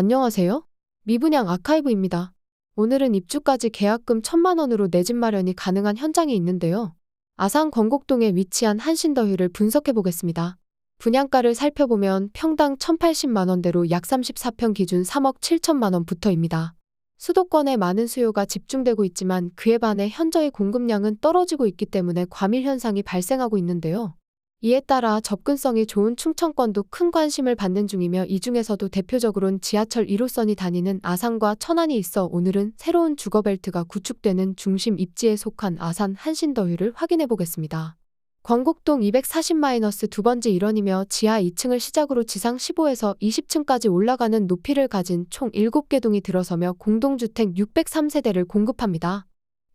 안녕하세요. 미분양 아카이브입니다. 오늘은 입주까지 계약금 1천만 원으로 내 집 마련이 가능한 현장에 있는데요. 아산 건곡동에 위치한 한신더휴를 분석해 보겠습니다. 분양가를 살펴보면 평당 1,080만 원대로 약 34평 기준 3억 7천만 원부터입니다. 수도권에 많은 수요가 집중되고 있지만 그에 반해 현저히 공급량은 떨어지고 있기 때문에 과밀 현상이 발생하고 있는데요. 이에 따라 접근성이 좋은 충청권도 큰 관심을 받는 중이며 이 중에서도 대표적으론 지하철 1호선이 다니는 아산과 천안이 있어 오늘은 새로운 주거벨트가 구축되는 중심 입지에 속한 아산 한신더휴를 확인해 보겠습니다. 건곡동 240-두 번째 일원이며 지하 2층을 시작으로 지상 15에서 20층까지 올라가는 높이를 가진 총 7개 동이 들어서며 공동주택 603세대를 공급합니다.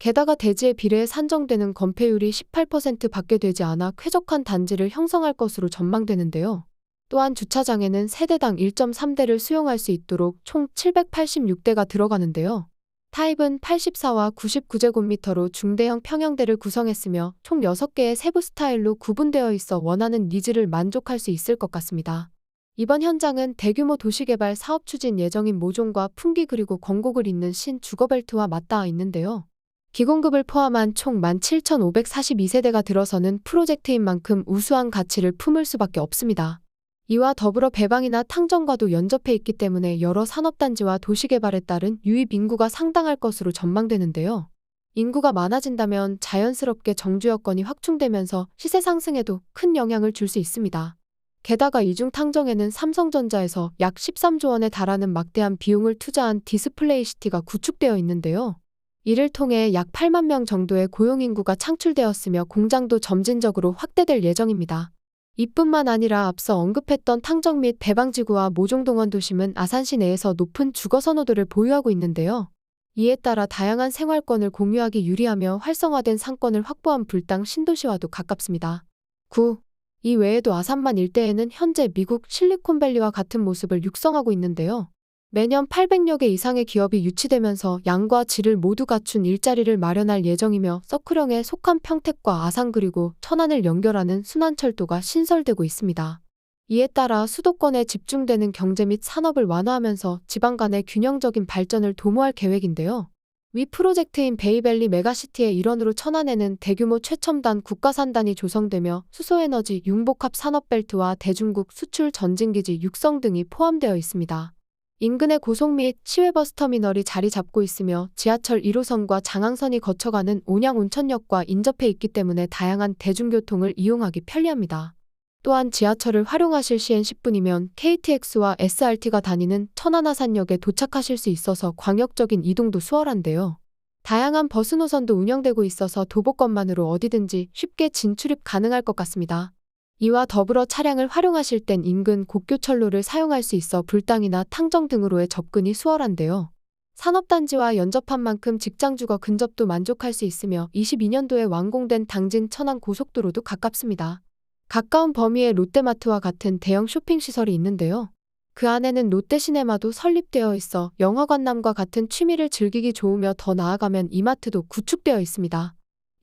게다가 대지에 비례해 산정되는 건폐율이 18% 밖에 되지 않아 쾌적한 단지를 형성할 것으로 전망되는데요. 또한 주차장에는 세대당 1.3대를 수용할 수 있도록 총 786대가 들어가는데요. 타입은 84와 99제곱미터로 중대형 평형대를 구성했으며 총 6개의 세부 스타일로 구분되어 있어 원하는 니즈를 만족할 수 있을 것 같습니다. 이번 현장은 대규모 도시개발 사업 추진 예정인 모종과 풍기 그리고 건곡을 잇는 신 주거벨트와 맞닿아 있는데요. 기공급을 포함한 총 17,542세대가 들어서는 프로젝트인 만큼 우수한 가치를 품을 수밖에 없습니다. 이와 더불어 배방이나 탕정과도 연접해 있기 때문에 여러 산업단지와 도시개발에 따른 유입 인구가 상당할 것으로 전망되는데요. 인구가 많아진다면 자연스럽게 정주 여건이 확충되면서 시세 상승에도 큰 영향을 줄 수 있습니다. 게다가 이중 탕정에는 삼성전자에서 약 13조 원에 달하는 막대한 비용을 투자한 디스플레이 시티가 구축되어 있는데요. 이를 통해 약 8만 명 정도의 고용인구가 창출되었으며 공장도 점진적으로 확대될 예정입니다. 이뿐만 아니라 앞서 언급했던 탕정 및 배방지구와 모종동원 도심은 아산시 내에서 높은 주거 선호도를 보유하고 있는데요. 이에 따라 다양한 생활권을 공유하기 유리하며 활성화된 상권을 확보한 불당 신도시와도 가깝습니다. 9. 이 외에도 아산만 일대에는 현재 미국 실리콘밸리와 같은 모습을 육성하고 있는데요. 매년 800여 개 이상의 기업이 유치되면서 양과 질을 모두 갖춘 일자리를 마련할 예정이며 서클형에 속한 평택과 아산 그리고 천안을 연결하는 순환철도가 신설되고 있습니다. 이에 따라 수도권에 집중되는 경제 및 산업을 완화하면서 지방 간의 균형적인 발전을 도모할 계획인데요. 위 프로젝트인 베이밸리 메가시티의 일원으로 천안에는 대규모 최첨단 국가산단이 조성되며 수소에너지 융복합 산업벨트와 대중국 수출 전진기지 육성 등이 포함되어 있습니다. 인근의 고속 및 시외버스 터미널이 자리 잡고 있으며 지하철 1호선과 장항선이 거쳐가는 온양 온천역과 인접해 있기 때문에 다양한 대중교통을 이용하기 편리합니다. 또한 지하철을 활용하실 시엔 10분이면 KTX와 SRT가 다니는 천안하산역에 도착하실 수 있어서 광역적인 이동도 수월한데요. 다양한 버스 노선도 운영되고 있어서 도보권만으로 어디든지 쉽게 진출입 가능할 것 같습니다. 이와 더불어 차량을 활용하실 땐 인근 곡교철로를 사용할 수 있어 불당이나 탕정 등으로의 접근이 수월한데요. 산업단지와 연접한 만큼 직장주거 근접도 만족할 수 있으며 22년도에 완공된 당진 천안 고속도로도 가깝습니다. 가까운 범위의 롯데마트와 같은 대형 쇼핑시설이 있는데요. 그 안에는 롯데시네마도 설립되어 있어 영화관남과 같은 취미를 즐기기 좋으며 더 나아가면 이마트도 구축되어 있습니다.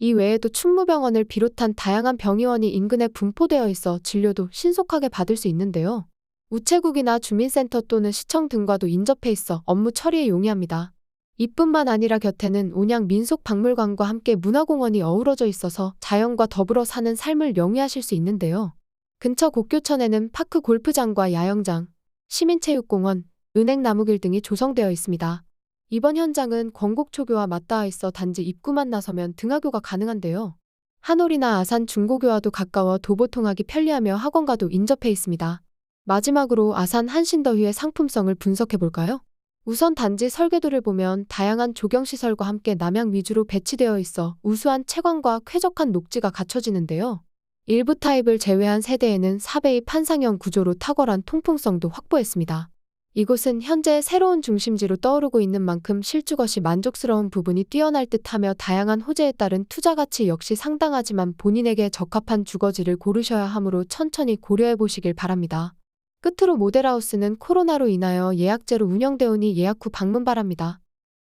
이 외에도 충무병원을 비롯한 다양한 병의원이 인근에 분포되어 있어 진료도 신속하게 받을 수 있는데요. 우체국이나 주민센터 또는 시청 등과도 인접해 있어 업무 처리에 용이합니다. 이뿐만 아니라 곁에는 온양 민속박물관과 함께 문화공원이 어우러져 있어서 자연과 더불어 사는 삶을 영위하실 수 있는데요. 근처 곡교천에는 파크 골프장과 야영장, 시민체육공원, 은행나무길 등이 조성되어 있습니다. 이번 현장은 건곡초교와 맞닿아 있어 단지 입구만 나서면 등하교가 가능한데요. 한올이나 아산 중고교와도 가까워 도보 통하기 편리하며 학원과도 인접해 있습니다. 마지막으로 아산 한신더휴의 상품성을 분석해 볼까요? 우선 단지 설계도를 보면 다양한 조경시설과 함께 남향 위주로 배치되어 있어 우수한 채광과 쾌적한 녹지가 갖춰지는데요. 일부 타입을 제외한 세대에는 4배의 판상형 구조로 탁월한 통풍성도 확보했습니다. 이곳은 현재 새로운 중심지로 떠오르고 있는 만큼 실주것이 만족스러운 부분이 뛰어날 듯하며 다양한 호재에 따른 투자 가치 역시 상당하지만 본인에게 적합한 주거지를 고르셔야 하므로 천천히 고려해 보시길 바랍니다. 끝으로 모델하우스는 코로나로 인하여 예약제로 운영되오니 예약 후 방문 바랍니다.